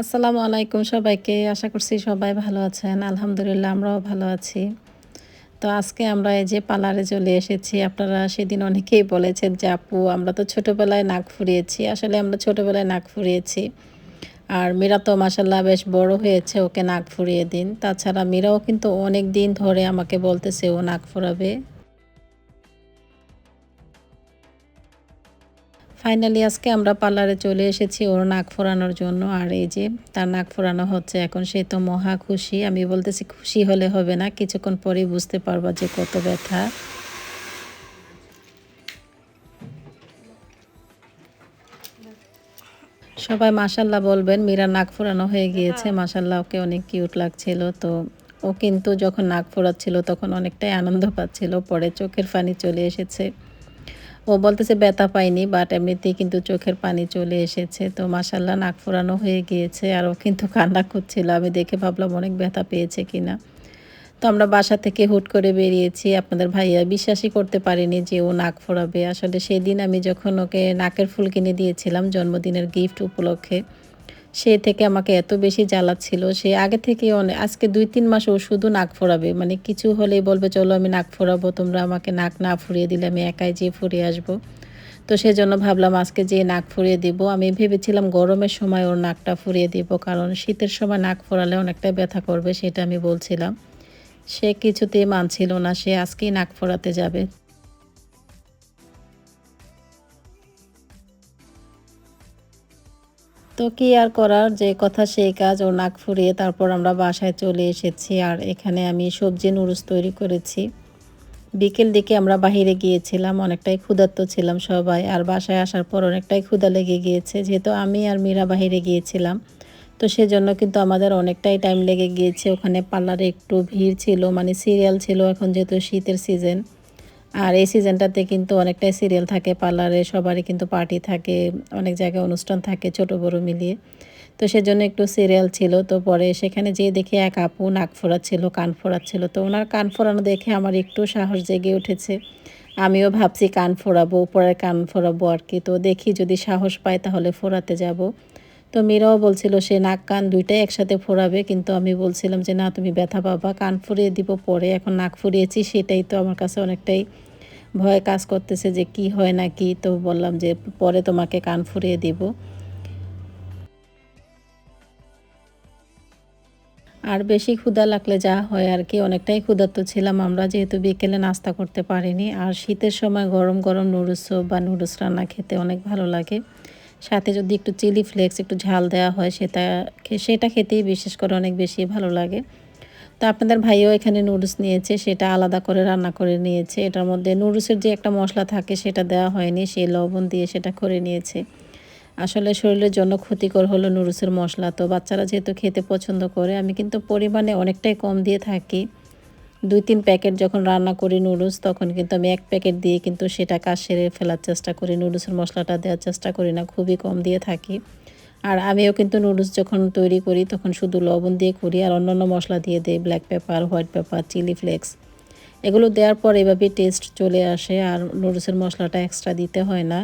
আসসালামু আলাইকুম সবাইকে। আশা করছি সবাই ভালো আছেন। আলহামদুলিল্লাহ, আমরাও ভালো আছি। তো আজকে আমরা এই যে পার্লারে চলে এসেছি, আপনারা সেদিন অনেকেই বলেছেন যে, আপু, আমরা তো ছোটোবেলায় নাক ফুরিয়েছি। আসলে আমরা ছোটোবেলায় নাক ফুরিয়েছি। আর মীরা তো মাসাল্লাহ বেশ বড় হয়েছে, ওকে নাক ফুরিয়ে দিন। তাছাড়া মীরাও কিন্তু অনেক দিন ধরে আমাকে বলতেছে ও নাক ফুরাবে। ফাইনালি আজকে আমরা পার্লারে চলে এসেছি ওর নাক ফোরানোর জন্য। আর এই যে তার নাক ফোরানো হচ্ছে, এখন সে তো মহা খুশি। আমি বলতেছি, খুশি হলে হবে না, কিছুক্ষণ পরেই বুঝতে পারবা যে কত ব্যথা। সবাই মাসাল্লাহ বলবেন মীরা নাক ফোরানো হয়ে গিয়েছে। মাসাল্লাহ ওকে অনেক কিউট লাগছিল। তো ও কিন্তু যখন নাক ফোরাচ্ছিল, তখন অনেকটাই আনন্দ পাচ্ছিল। পরে চোখের পানি চলে এসেছে। ও বলতেছে ব্যথা পাইনি বাট এমনিতেই কিন্তু চোখের পানি চলে এসেছে। তো মাসাল্লাহ নাক ফোরানো হয়ে গিয়েছে, আর ও কিন্তু কান্না করছিল। আমি দেখে ভাবলাম অনেক ব্যথা পেয়েছে কিনা। তো আমরা বাসা থেকে হুট করে বেরিয়েছি। আপনাদের ভাইয়া বিশ্বাসই করতে পারিনি যে ও নাক ফোড়াবে আসলে সেদিন আমি যখন ওকে নাকের ফুল কিনে দিয়েছিলাম, জন্মদিনের গিফট উপলক্ষে সে থেকে আমাকে এত বেশি জ্বালাচ্ছিল। সে আগে থেকে অনেক আজকে দুই তিন মাস ও শুধু নাক ফোরাবে। মানে কিছু হলেই বলবে, চলো আমি নাক ফোরাবো, তোমরা আমাকে নাক না ফুরিয়ে দিলে আমি একাই যেয়ে ফুরিয়ে আসব। তো সেজন্য ভাবলাম, আজকে যে নাক ফুরিয়ে দিব। আমি ভেবেছিলাম গরমের সময় ওর নাকটা ফুরিয়ে দিব, কারণ শীতের সময় নাক ফোরালে অনেকটা ব্যথা করবে, সেটা আমি বলছিলাম। সে কিছুতেই মানছিল না, সে আজকেই নাক ফোরাতে যাবে। তো কি আর করার? যে কথা সেই কাজ ও নাক ফুরিয়ে তারপর আমরা বাসায় চলে এসেছি আর এখানে আমি সবজি নুডলস তৈরি করেছি। বিকেল দিকে আমরা বাহিরে গিয়েছিলাম, অনেকটাই ক্ষুধার্ত ছিলাম সবাই আর বাসায় আসার পর অনেকটাই ক্ষুধা লেগে গিয়েছে, যেহেতু আমি আর মীরা বাহিরে গিয়েছিলাম। তো সেজন্য কিন্তু আমাদের অনেকটাই টাইম লেগে গিয়েছে, ওখানে পার্লারে একটু ভিড় ছিল মানে সিরিয়াল ছিল এখন যেহেতু শীতের সিজন আর এই সিজনটাতে কিন্তু অনেকটাই সিরিয়াল থাকে, পার্লারে সবারই কিন্তু পার্টি থাকে, অনেক জায়গায় অনুষ্ঠান থাকে ছোট বড় মিলিয়ে। তো সেজন্য একটু সিরিয়াল ছিল, তো পরে সেখানে যেয়ে দেখে এক আপু নাক ফোরাচ্ছিল কান ফোরাচ্ছিল তো ওনার কান ফোরানো দেখে আমার একটু সাহস জেগে উঠেছে। আমিও ভাবছি কান ফোরাবো উপরে কান ফোরাবো আর কি। তো দেখি যদি সাহস পাই তাহলে ফোরাতে যাব। তো মেয়েরাও বলছিল, সে নাক কান দুইটাই একসাথে ফোরাবে কিন্তু আমি বলছিলাম যে, না, তুমি ব্যথা পাবা, কান ফুরিয়ে দিব পরে। এখন নাক ফুরিয়েছি, সেটাই তো আমার কাছে অনেকটাই ভয় কাজ করতেছে যে, কি হয় না কি? তো বললাম যে, পরে তোমাকে কান ফুরিয়ে দিব। আর বেশি ক্ষুধা লাগলে যা হয় আর কি, অনেকটাই ক্ষুধার্ত ছিলাম আমরা, যেহেতু বিকেলে নাস্তা করতে পারিনি। আর শীতের সময় গরম গরম নুডলস বা নুডলস রান্না খেতে অনেক ভালো লাগে। সাথে যদি একটু চিলি ফ্লেক্স, একটু ঝাল দেওয়া হয় সেটা সেটা খেতেই বিশেষ করে অনেক বেশি ভালো লাগে। তো আপনাদের ভাইও এখানে নুডলস নিয়েছে, সেটা আলাদা করে রান্না করে নিয়েছে। এটার মধ্যে নুডলসের যে একটা মশলা থাকে সেটা দেওয়া হয়নি সেই লবণ দিয়ে সেটা করে নিয়েছে। আসলে শরীরের জন্য ক্ষতিকর হলো নুডলসের মশলা। তো বাচ্চারা যেহেতু খেতে পছন্দ করে, আমি কিন্তু পরিমাণে অনেকটাই কম দিয়ে থাকি। দুই তিন প্যাকেট যখন রান্না করি নুডলস, তখন কিন্তু আমি এক প্যাকেট দিয়ে কিন্তু সেটা কাজ সেরে ফেলার চেষ্টা করি। নুডলসের মশলাটা দেওয়ার চেষ্টা করি না, খুবই কম দিয়ে থাকি। আর আমিও কিন্তু নুডলস যখন তৈরি করি, তখন শুধু লবণ দিয়ে করি আর অন্যান্য মশলা দিয়ে দিই, black pepper, white pepper, chilli flakes. এগুলো দেওয়ার পর এভাবে টেস্ট চলে আসে আর নুডলসের মশলাটা এক্সট্রা দিতে হয় না।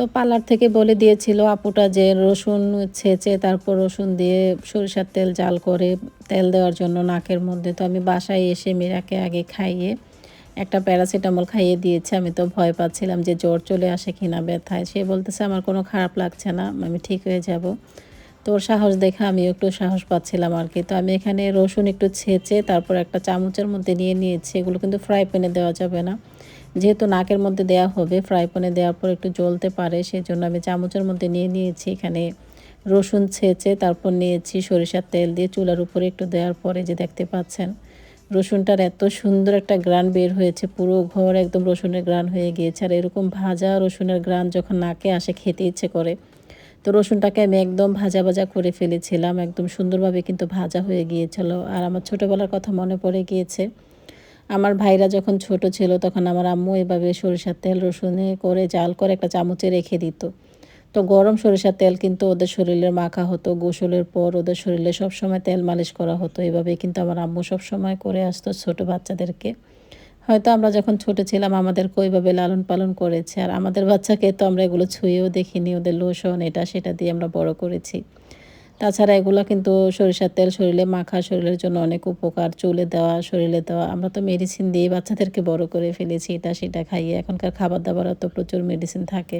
তো পার্লার থেকে বলে দিয়েছিল আপুটা যে রসুন ছেঁচে তারপর রসুন দিয়ে সরিষার তেল জাল করে তেল দেওয়ার জন্য নাকের মধ্যে। তো আমি বাসায় এসে মীরাকে আগে খাইয়ে একটা প্যারাসিটামল খাইয়ে দিয়েছে। আমি তো ভয় পাচ্ছিলাম যে জ্বর চলে আসে কিনা ব্যথায়। সে বলতেছে, আমার কোনো খারাপ লাগছে না, আমি ঠিক হয়ে যাব। তোর সাহস দেখে আমি একটু সাহস পাচ্ছিলাম আর কি। তো আমি এখানে রসুন একটু ছেঁচে তারপর একটা চামচের মধ্যে নিয়ে নিয়েছি। এগুলো কিন্তু ফ্রাই প্যানে দেওয়া যাবে না। যেহেতু নাকের মধ্যে দেওয়া হবে ফ্রাই প্যানে দেওয়ার পর একটু জ্বলতে পারে সেই জন্য আমি চামচের মধ্যে নিয়ে নিয়েছি। এখানে রসুন ছেঁচে তারপর নিয়েছি সরিষার তেল দিয়ে চুলার উপরে একটু দেওয়ার পরে যে দেখতে পাচ্ছেন, রসুনটার এত সুন্দর একটা গ্রান বের হয়েছে, পুরো ঘর একদম রসুনের গ্রান হয়ে গিয়েছে। আর এরকম ভাজা রসুনের গ্রান যখন নাকে আসে, খেতে ইচ্ছে করে, তো রসুনটাকে আমি একদম ভাজা ভাজা করে ফেলেছিলাম, একদম সুন্দরভাবে কিন্তু ভাজা হয়ে গিয়েছিল। আর আমার ছোটোবেলার কথা মনে পড়ে গিয়েছে আমার ভাইরা যখন ছোট ছিল তখন আমার আম্মু এভাবে সরিষার তেল, রসুনে করে জাল করে একটা চামচে রেখে দিত। তো গরম সরিষার তেল কিন্তু ওদের শরীরে মাখা হতো, গোসলের পর ওদের শরীরে সবসময় তেল মালিশ করা হতো। এভাবে কিন্তু আমার আম্মু সবসময় করে আসতো ছোট বাচ্চাদেরকে। হয়তো আমরা যখন ছোট ছিলাম আমাদেরকে ওইভাবে লালন পালন করেছে, আর আমাদের বাচ্চাকে তো আমরা এগুলো ছুঁয়েও দেখিনি, ওদের লোশন এটা সেটা দিয়ে আমরা বড় করেছি। তাছাড়া এগুলো কিন্তু সরিষার তেল শরীরে মাখা শরীরের জন্য অনেক উপকার। চুলে দেওয়া, শরীরে দেওয়া, আমরা তো মেডিসিন দিয়ে বাচ্চাদেরকে বড় করে ফেলেছি, এটা সেটা খাইয়ে এখনকার খাবার দাবারও তো প্রচুর মেডিসিন থাকে।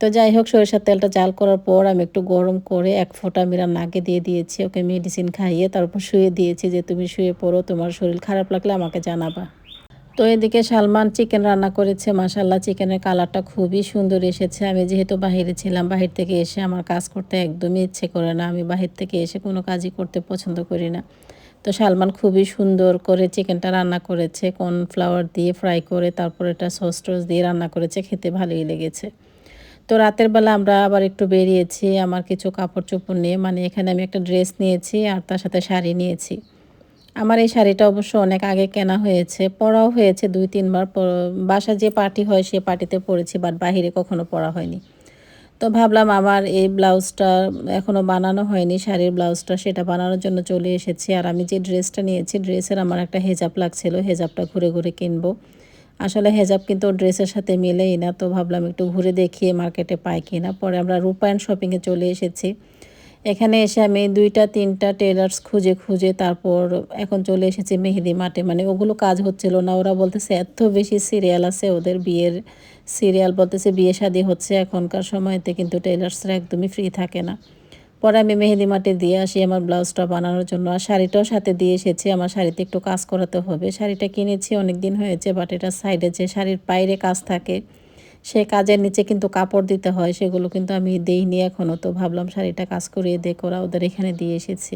তো যাই হোক, সরিষার তেলটা জাল করার পর আমি একটু গরম করে এক ফোঁটা মিরা নাকে দিয়ে দিয়েছি, ওকে মেডিসিন খাইয়ে তারপর শুয়ে দিয়েছি যে, তুমি শুয়ে পড়ো, তোমার শরীর খারাপ লাগলে আমাকে জানাবা। তো এদিকে সালমান চিকেন রান্না করেছে মাসাল্লাহ চিকেনের কালারটা খুবই সুন্দর এসেছে। আমি যেহেতু বাহিরে ছিলাম, বাহির থেকে এসে আমার কাজ করতে একদমই ইচ্ছে করে না। আমি বাহির থেকে এসে কোনো কাজই করতে পছন্দ করি না। তো সালমান খুবই সুন্দর করে চিকেনটা রান্না করেছে কর্নফ্লাওয়ার দিয়ে ফ্রাই করে, তারপর এটা সস টস দিয়ে রান্না করেছে, খেতে ভালোই লেগেছে। তো রাতের বেলা আমরা আবার একটু বেরিয়েছি, আমার কিছু কাপড় চোপড় নিয়ে মানে এখানে আমি একটা ড্রেস নিয়েছি আর তার সাথে শাড়ি নিয়েছি। আমার এই শাড়িটা অবশ্য অনেক আগে কেনা হয়েছে, পরাও হয়েছে দুই, তিনবার বাসা যে পার্টি হয় সে পার্টিতে পরেছি বাট বাহিরে কখনো পরা হয়নি। তো ভাবলাম আমার এই ব্লাউজটা এখনও বানানো হয়নি, শাড়ির ব্লাউজটা সেটা বানানোর জন্য চলে এসেছি। আর আমি যে ড্রেসটা নিয়েছি, ড্রেসের আমার একটা হেজাব লাগছিল, হেজাবটা ঘুরে ঘুরে কিনবো। আসলে হেজাব কিন্তু ড্রেসের সাথে মিলেই না, তো ভাবলাম একটু ঘুরে দেখিয়ে মার্কেটে পাই কিনা। পরে আমরা রূপায়ণ শপিংয়ে চলে এসেছি। এখানে এসে আমি দুইটা, তিনটা টেলার্স খুঁজে খুঁজে তারপর এখন চলে এসেছি মেহেদি মাঠে। মানে ওগুলো কাজ হচ্ছিল না। ওরা বলতেছে, এত বেশি সিরিয়াল আছে ওদের বিয়ের সিরিয়াল বলতেছে, বিয়ে শাদি হচ্ছে এখনকার সময়তে, কিন্তু টেলার্সরা একদমই ফ্রি থাকে না। পরে আমি মেহেদি মাঠে দিয়ে আসি আমার ব্লাউজটা বানানোর জন্য। আর শাড়িটাও সাথে দিয়ে এসেছি। আমার শাড়িতে একটু কাজ করাতে হবে। শাড়িটা কিনেছি অনেক দিন হয়েছে বাট এটা সাইডে যে শাড়ির বাইরে কাজ থাকে সে কাজের নিচে কিন্তু কাপড় দিতে হয়, সেগুলো কিন্তু আমি দিইনি এখনও তো ভাবলাম শাড়িটা কাজ করিয়ে দে করা ওদের এখানে দিয়ে এসেছি।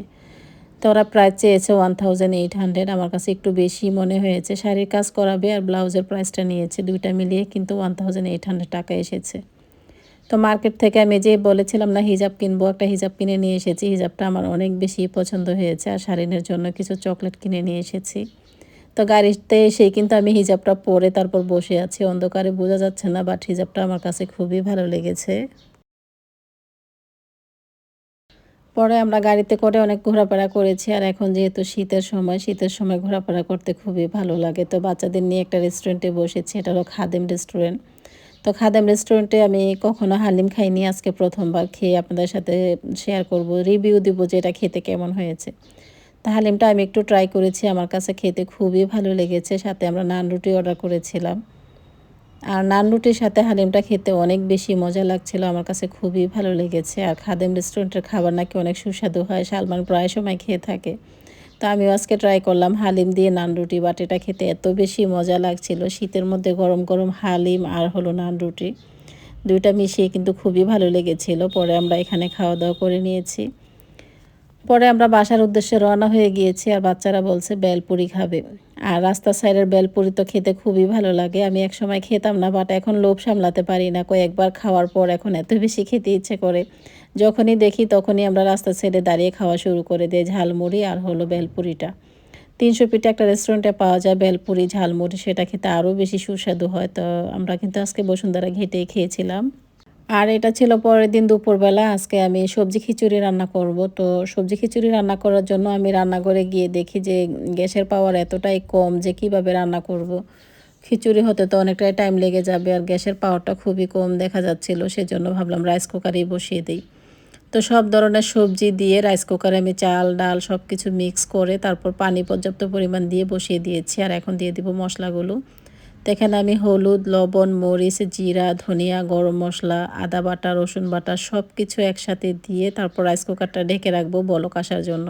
তো ওরা প্রায় চেয়েছে ওয়ান থাউজেন্ড এইট হান্ড্রেড আমার কাছে একটু বেশি মনে হয়েছে। শাড়ির কাজ করাবে আর ব্লাউজের প্রাইসটা নিয়েছে দুইটা মিলিয়ে কিন্তু ওয়ান থাউজেন্ড এইট হান্ড্রেড টাকা এসেছে। তো মার্কেট থেকে আমি যে বলেছিলাম না, হিজাব কিনবো, একটা হিজাব কিনে নিয়ে এসেছি। হিজাবটা আমার অনেক বেশি পছন্দ হয়েছে। আর শাড়িনের জন্য কিছু চকলেট কিনে নিয়ে এসেছি। তো গাড়িতে এসেই কিন্তু আমি হিজাবটা পরে তারপর বসে আছি। অন্ধকারে বোঝা যাচ্ছে না বাট হিজাবটা আমার কাছে খুবই ভালো লেগেছে। পরে আমরা গাড়িতে করে অনেক ঘোরাফেরা করেছি, আর এখন যেহেতু শীতের সময় শীতের সময় ঘোরাফেরা করতে খুবই ভালো লাগে। তো বাচ্চাদের নিয়ে একটা রেস্টুরেন্টে বসেছি, এটা হলো খাদেম রেস্টুরেন্ট তো খাদেম রেস্টুরেন্টে আমি কখনো হালিম খাইনি, আজকে প্রথমবার খেয়ে আপনাদের সাথে শেয়ার করব রিভিউ দিব যে এটা খেতে কেমন হয়েছে। হালিমটা আমি একটু ট্রাই করেছি, আমার কাছে খেতে খুবই ভালো লেগেছে, সাথে আমরা নান রুটি অর্ডার করেছিলাম। আর নান রুটির সাথে হালিমটা খেতে অনেক বেশি মজা লাগছিল, আমার কাছে খুবই ভালো লেগেছে। আর খাদেম রেস্টুরেন্টের খাবার নাকি অনেক সুস্বাদু হয়, সালমান প্রায় সময় খেয়ে থাকে। তো আমিও আজকে ট্রাই করলাম হালিম দিয়ে নান রুটি বাট এটা খেতে এত বেশি মজা লাগছিল, শীতের মধ্যে গরম গরম হালিম আর হলো নান রুটি। দুইটা মিশিয়ে কিন্তু খুবই ভালো লেগেছিল, পরে আমরা এখানে খাওয়া দাওয়া করে নিয়েছি। পরে আমরা বাসার উদ্দেশ্যে রওনা হয়ে গিয়েছি আর বাচ্চারা বলছে, বেলপুরি খাবে। আর রাস্তার সাইডের বেলপুরি তো খেতে খুবই ভালো লাগে। আমি এক সময় খেতাম না বাট এখন লোভ সামলাতে পারি না। কয়েকবার খাওয়ার পর এখন এত বেশি খেতে ইচ্ছে করে। যখনই দেখি তখনই আমরা রাস্তা সাইডে দাঁড়িয়ে খাওয়া শুরু করে দিই, ঝালমুড়ি আর হলো বেলপুরিটা। তিনশো পিঠে একটা রেস্টুরেন্টে পাওয়া যায় বেলপুরি, ঝালমুড়ি, সেটা খেতে আরও বেশি সুস্বাদু হয়। তো আমরা কিন্তু আজকে বসুন্ধরা ঘেটেই খেয়েছিলাম। আর এটা ছিল পরের দিন দুপুরবেলা। আজকে আমি সবজি খিচুড়ি রান্না করব। তো সবজি খিচুড়ি রান্না করার জন্য আমি রান্নাঘরে গিয়ে দেখি যে গ্যাসের পাওয়ার এতটাই কম যে কীভাবে রান্না করব। খিচুড়ি হতে তো অনেকটাই টাইম লেগে যাবে আর গ্যাসের পাওয়ারটা খুবই কম দেখা যাচ্ছিল, সেজন্য ভাবলাম রাইস কুকারেই বসিয়ে দিই। তো সব ধরনের সবজি দিয়ে রাইস কুকারে আমি চাল, ডাল সব কিছু মিক্স করে তারপর পানি পর্যাপ্ত পরিমাণ দিয়ে বসিয়ে দিয়েছি। আর এখন দিয়ে দিব মশলাগুলো। এখানে আমি হলুদ, লবণ, মরিচ, জিরা, ধনিয়া, গরম মশলা, আদা বাটা, রসুন বাটা সব কিছু একসাথে দিয়ে তারপর রাইস কুকারটা ঢেকে রাখব বলক আসার জন্য।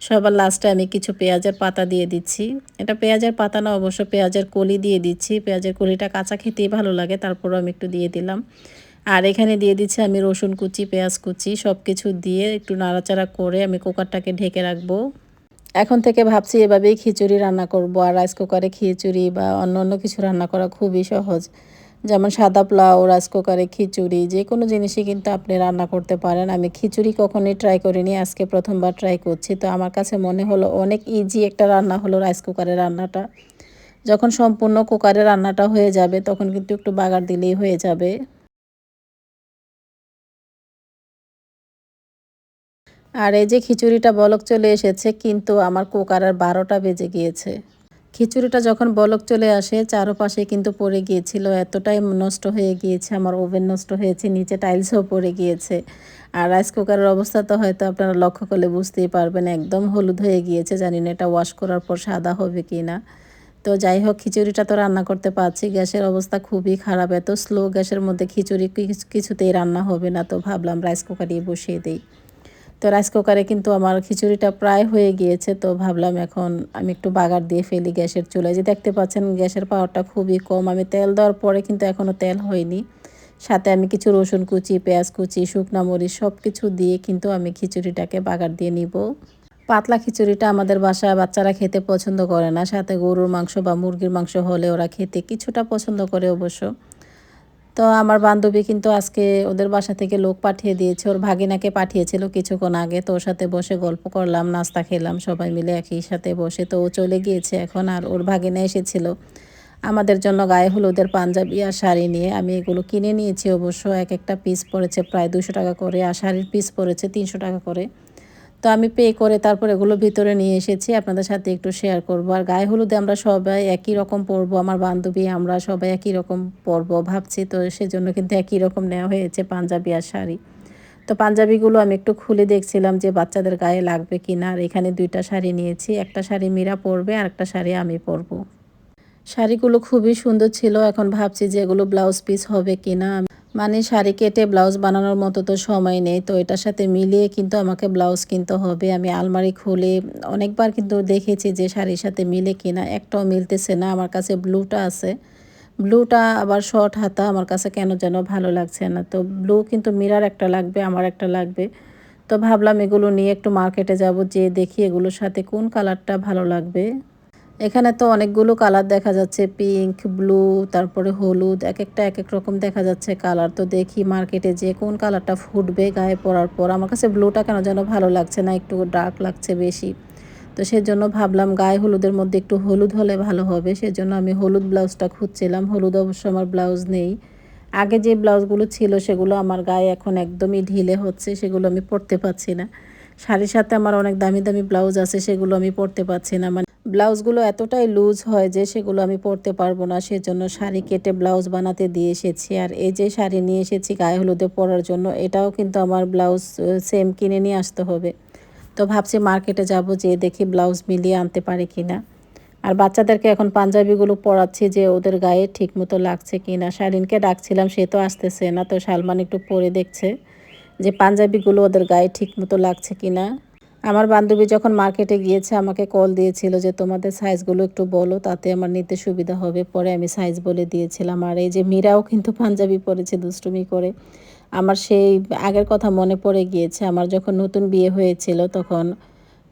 সবার লাস্টে আমি কিছু পেঁয়াজের পাতা দিয়ে দিচ্ছি। এটা পেঁয়াজের পাতা না, অবশ্য পেঁয়াজের কলি দিয়ে দিচ্ছি। পেঁয়াজের কলিটা কাঁচা খেতেই ভালো লাগে, তারপরও আমি একটু দিয়ে দিলাম। আর এখানে দিয়ে দিচ্ছি আমি রসুন কুচি, পেঁয়াজ কুচি সব কিছু দিয়ে একটু নাড়াচাড়া করে আমি কুকারটাকে ঢেকে রাখব। এখন থেকে ভাবছি এভাবেই খিচুড়ি রান্না করব আর রাইস কুকারে খিচুড়ি বা অন্য অন্য কিছু রান্না করা খুবই সহজ। যেমন সাদা পোলাও রাইস কুকারে খিচুড়ি, যে কোনো জিনিসই কিন্তু আপনি রান্না করতে পারেন। আমি খিচুড়ি কখনোই ট্রাই করিনি, আজকে প্রথমবার ট্রাই করছি। তো আমার কাছে মনে হলো অনেক ইজি একটা রান্না হলো রাইস কুকারে রান্নাটা। যখন সম্পূর্ণ কুকারে রান্নাটা হয়ে যাবে, তখন কিন্তু একটু বাগার দিলেই হয়ে যাবে। আর এই যে খিচুড়িটা বলক চলে এসেছে, কিন্তু আমার কুকারের বারোটা বেজে গিয়েছে। খিচুড়িটা যখন বলক চলে আসে, চারোপাশে কিন্তু পড়ে গিয়েছিল, এতটাই নষ্ট হয়ে গিয়েছে, আমার ওভেন নষ্ট হয়েছে, নিচে টাইলসও পড়ে গিয়েছে। আর রাইস কুকারের অবস্থা তো হয়তো আপনারা লক্ষ্য করলে বুঝতেই পারবেন, একদম হলুদ হয়ে গিয়েছে, জানি না এটা ওয়াশ করার পর সাদা হবে কি না তো যাই হোক, খিচুড়িটা তো রান্না করতে পারছি, গ্যাসের অবস্থা খুবই খারাপ, এত স্লো গ্যাসের মধ্যে খিচুড়ি কিছু- কিছুতেই রান্না হবে না, তো ভাবলাম রাইস কুকারই বসিয়ে দিই। তো রাইস কুকারে কিন্তু আমার খিচুড়িটা প্রায় হয়ে গিয়েছে, তো ভাবলাম এখন আমি একটু বাগার দিয়ে ফেলি গ্যাসের চুলায়। যে দেখতে পাচ্ছেন গ্যাসের পাওয়ারটা খুবই কম, আমি তেল দেওয়ার পরে কিন্তু এখনও তেল হয়নি। সাথে আমি কিছু রসুন কুচি, পেঁয়াজ কুচি, শুকনা মরিচ সব কিছু দিয়ে কিন্তু আমি খিচুড়িটাকে বাগার দিয়ে নিব। পাতলা খিচুড়িটা আমাদের বাসায় বাচ্চারা খেতে পছন্দ করে না, সাথে গরুর মাংস বা মুরগির মাংস হলে ওরা খেতে কিছুটা পছন্দ করে অবশ্য। তো আমার বান্ধবী কিন্তু আজকে ওদের বাসা থেকে লোক পাঠিয়ে দিয়েছে। ওর ভাগিনাকে পাঠিয়েছিল কিছুক্ষণ আগে। তো ওর সাথে বসে গল্প করলাম, নাস্তা খেলাম, সবাই মিলে একই সাথে বসে। তো ও চলে গিয়েছে এখন আর ওর ভাগিনা এসেছিল। আমাদের জন্য গায়ে হলুদের পাঞ্জাবি আর শাড়ি নিয়ে। আমি এগুলো কিনে নিয়েছি অবশ্য। এক একটা পিস পড়েছে প্রায় দুশো টাকা করে আর শাড়ির পিস পড়েছে তিনশো টাকা করে। তো আমি পে করে তারপর এগুলো ভিতরে নিয়ে এসেছি, আপনাদের সাথে একটু শেয়ার করব। আর গায়ে হলুদে আমরা সবাই একই রকম পরবো, আমার বান্ধবী, আমরা সবাই একই রকম পরবো ভাবছি। তো সেজন্য কিন্তু একই রকম নেওয়া হয়েছে পাঞ্জাবি আর শাড়ি। তো পাঞ্জাবিগুলো আমি একটু খুলে দেখছিলাম যে বাচ্চাদের গায়ে লাগবে কি না আর এখানে দুইটা শাড়ি নিয়েছি, একটা শাড়ি মীরা পরবে আর একটা শাড়ি আমি পরবো। শাড়িগুলো খুবই সুন্দর ছিল, এখন ভাবছি যে এগুলো ব্লাউজ পিস হবে কি না মানে শাড়ি কেটে ব্লাউজ বানানোর মতো তো সময় নেই, তো এটার সাথে মিলিয়ে কিন্তু আমাকে ব্লাউজ কিনতে হবে। আমি আলমারি খুলে অনেকবার কিন্তু দেখেছি যে শাড়ির সাথে মিলে কিনা, একটাও মিলতেছে না। আমার কাছে ব্লুটা আছে। ব্লুটা আবার শর্ট হাতা, আমার কাছে কেন যেন ভালো লাগছে না। তো ব্লু কিন্তু মিরার একটা লাগবে, আমার একটা লাগবে। তো ভাবলাম এগুলো নিয়ে একটু মার্কেটে যাব যে দেখি এগুলোর সাথে কোন কালারটা ভালো লাগবে। এখানে তো অনেকগুলো কালার দেখা যাচ্ছে পিঙ্ক ব্লু তারপরে হলুদ এক একটা এক এক রকম দেখা যাচ্ছে কালার। তো দেখি মার্কেটে যে কোন কালারটা ফুটবে গায়ে পরার পর। আমার কাছে ব্লুটা কেন যেন ভালো লাগছে না, একটু ডার্ক লাগছে বেশি। তো সেজন্য ভাবলাম গায়ে হলুদের মধ্যে একটু হলুদ হলে ভালো হবে, সেজন্য আমি হলুদ ব্লাউজটা খুঁজছিলাম। হলুদ অবশ্য আমার ব্লাউজ নেই। আগে যে ব্লাউজগুলো ছিল সেগুলো আমার গায়ে এখন একদমই ঢিলে হচ্ছে, সেগুলো আমি পরতে পারছি না। শাড়ির সাথে আমার অনেক দামি দামি ব্লাউজ আছে, সেগুলো আমি পরতে পারছি না। মানে ব্লাউজগুলো এতটাই লুজ হয় যে সেগুলো আমি পরতে পারব না, সেজন্য শাড়ি কেটে ব্লাউজ বানাতে দিয়ে এসেছি। আর এই যে শাড়ি নিয়ে এসেছি গায়ে হলুদে পরার জন্য, এটাও কিন্তু আমার ব্লাউজ সেম কিনে নিয়ে আসতে হবে। তো ভাবছি মার্কেটে যাব যে দেখি ব্লাউজ মিলিয়ে আনতে পারি কি না আর বাচ্চাদেরকে এখন পাঞ্জাবিগুলো পরাচ্ছি যে ওদের গায়ে ঠিক মতো লাগছে কি না শালিনকে ডাকছিলাম, সে তো আসতেছে না, তো সালমান একটু পরে দেখছে যে পাঞ্জাবিগুলো ওদের গায়ে ঠিক মতো লাগছে কি না আমার বান্ধবী যখন মার্কেটে গিয়েছে, আমাকে কল দিয়েছিল যে, তোমাদের সাইজগুলো একটু বলো, তাতে আমার নিতে সুবিধা হবে। পরে আমি সাইজ বলে দিয়েছিলাম। আর এই যে মীরাও কিন্তু পাঞ্জাবি পরেছে, দুষ্টুমি করে। আমার সেই আগের কথা মনে পড়ে গিয়েছে, আমার যখন নতুন বিয়ে হয়েছিল তখন।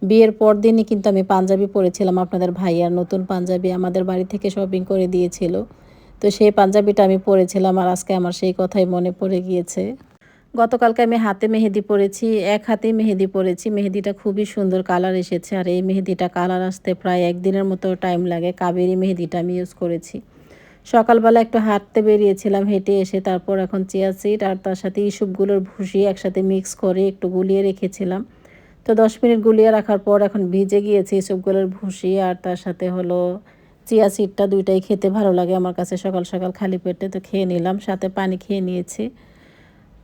বিয়ের পর দিনই কিন্তু আমি পাঞ্জাবি পরেছিলাম আপনাদের ভাইয়ার নতুন পাঞ্জাবি আমাদের বাড়ি থেকে শপিং করে দিয়েছিল। তো সেই পাঞ্জাবিটা আমি পরেছিলাম, আর আজকে আমার সেই কথাই মনে পড়ে গিয়েছে। গতকালকে আমি হাতে মেহেদি পরেছি, এক হাতে মেহেদি পরেছি। মেহেদিটা খুবই সুন্দর কালার এসেছে আর এই মেহেদিটা কালার আসতে প্রায় একদিনের মতো টাইম লাগে। কাবেরি মেহেদিটা আমি ইউজ করেছি। সকালবেলা একটু হাঁটতে বেরিয়েছিলাম, হেঁটে এসে তারপর এখন চেয়ার সিট আর তার সাথে ইসুপগুলোর ভুসি একসাথে মিক্স করে একটু গুলিয়ে রেখেছিলাম। তো দশ মিনিট গুলিয়ে রাখার পর এখন ভিজে গিয়েছে ইসুপগুলোর ভুসি আর তার সাথে হলো চিয়া সিটটা দুইটাই খেতে ভালো লাগে আমার কাছে সকাল সকাল খালি পেটে তো খেয়ে নিলাম, সাথে পানি খেয়ে নিয়েছি।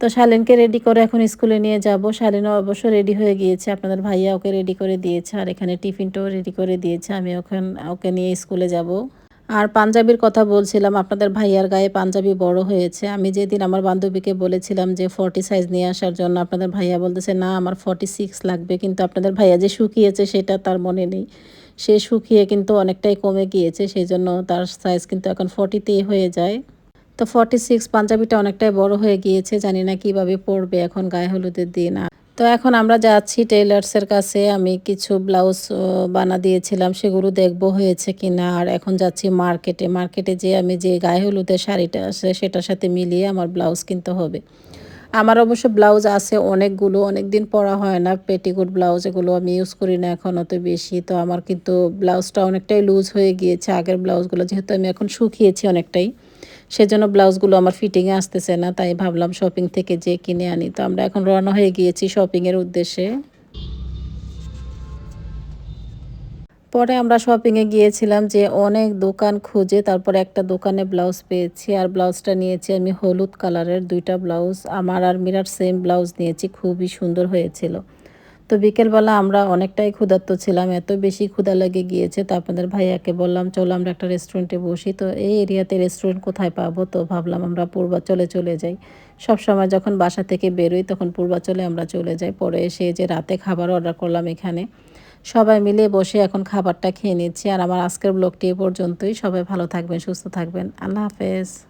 তো শালিনকে রেডি করে এখন স্কুলে নিয়ে যাব। শালিনও অবশ্য রেডি হয়ে গিয়েছে। আপনাদের ভাইয়া ওকে রেডি করে দিয়েছে আর এখানে টিফিনটাও রেডি করে দিয়েছে। আমি ওখানে ওকে নিয়ে স্কুলে যাব। আর পাঞ্জাবির কথা বলছিলাম, আপনাদের ভাইয়ার গায়ে পাঞ্জাবি বড় হয়েছে। আমি যেদিন আমার বান্ধবীকে বলেছিলাম যে ফর্টি সাইজ নিয়ে আসার জন্য, আপনাদের ভাইয়া বলতেছে, না, আমার ফর্টি সিক্স লাগবে। কিন্তু আপনাদের ভাইয়া যে শুকিয়েছে সেটা তার মনে নেই। সে শুকিয়ে কিন্তু অনেকটাই কমে গিয়েছে, সেই জন্য তার সাইজ কিন্তু এখন ফর্টিতেই হয়ে যায়। তো ফর্টি সিক্স পাঞ্জাবিটা অনেকটাই বড় হয়ে গিয়েছে, জানি না কীভাবে পড়বে এখন গায়ে হলুদের দিন। তো এখন আমরা যাচ্ছি টেইলার্সের কাছে, আমি কিছু ব্লাউজ বানা দিয়েছিলাম, সেগুলো দেখব হয়েছে কি না আর এখন যাচ্ছি মার্কেটে মার্কেটে যে আমি যে গায়ে হলুদের শাড়িটা আছে, সেটার সাথে মিলিয়ে আমার ব্লাউজ কিনতে হবে। আমার অবশ্য ব্লাউজ আছে অনেকগুলো অনেক দিন পরা হয় না। পেটিকোট ব্লাউজ এগুলো আমি ইউজ করি না এখন অত বেশি। তো আমার কিন্তু ব্লাউজটা অনেকটাই লুজ হয়ে গিয়েছে। আগের ব্লাউজগুলো যেহেতু আমি এখন শুকিয়েছি অনেকটাই। সেজন্য ব্লাউজগুলো আমার ফিটিংয়ে আসতেছে না, তাই ভাবলাম শপিং থেকে যে কিনে আনি। তো আমরা এখন রওনা হয়ে গিয়েছি শপিংয়ের উদ্দেশ্যে। পরে আমরা শপিংয়ে গিয়েছিলাম যে অনেক দোকান খুঁজে, তারপরে একটা দোকানে ব্লাউজ পেয়েছি, আর ব্লাউজটা নিয়েছি আমি হলুদ কালারের দুইটা ব্লাউজ। আমার আর মিরার সেম ব্লাউজ নিয়েছি, খুবই সুন্দর হয়েছিল। তো বিকেলবেলা আমরা অনেকটাই ক্ষুধার্ত ছিলাম, এত বেশি ক্ষুধা লেগে গিয়েছে তো আপনাদের ভাইয়াকে বললাম, চলো আমরা একটা রেস্টুরেন্টে বসি। তো এই এরিয়াতে রেস্টুরেন্ট কোথায় পাবো? তো ভাবলাম আমরা পূর্বাচলে চলে যাই। সব সময় যখন বাসা থেকে বেরোই তখন পূর্বাচলে আমরা চলে যাই। পরে এসে যে রাতে খাবার অর্ডার করলাম এখানে। সবাই মিলে বসে এখন খাবারটা খেয়ে নিচ্ছি। আর আমার আজকের ব্লগটি এ পর্যন্তই। সবাই ভালো থাকবেন, সুস্থ থাকবেন। আল্লাহ হাফেজ।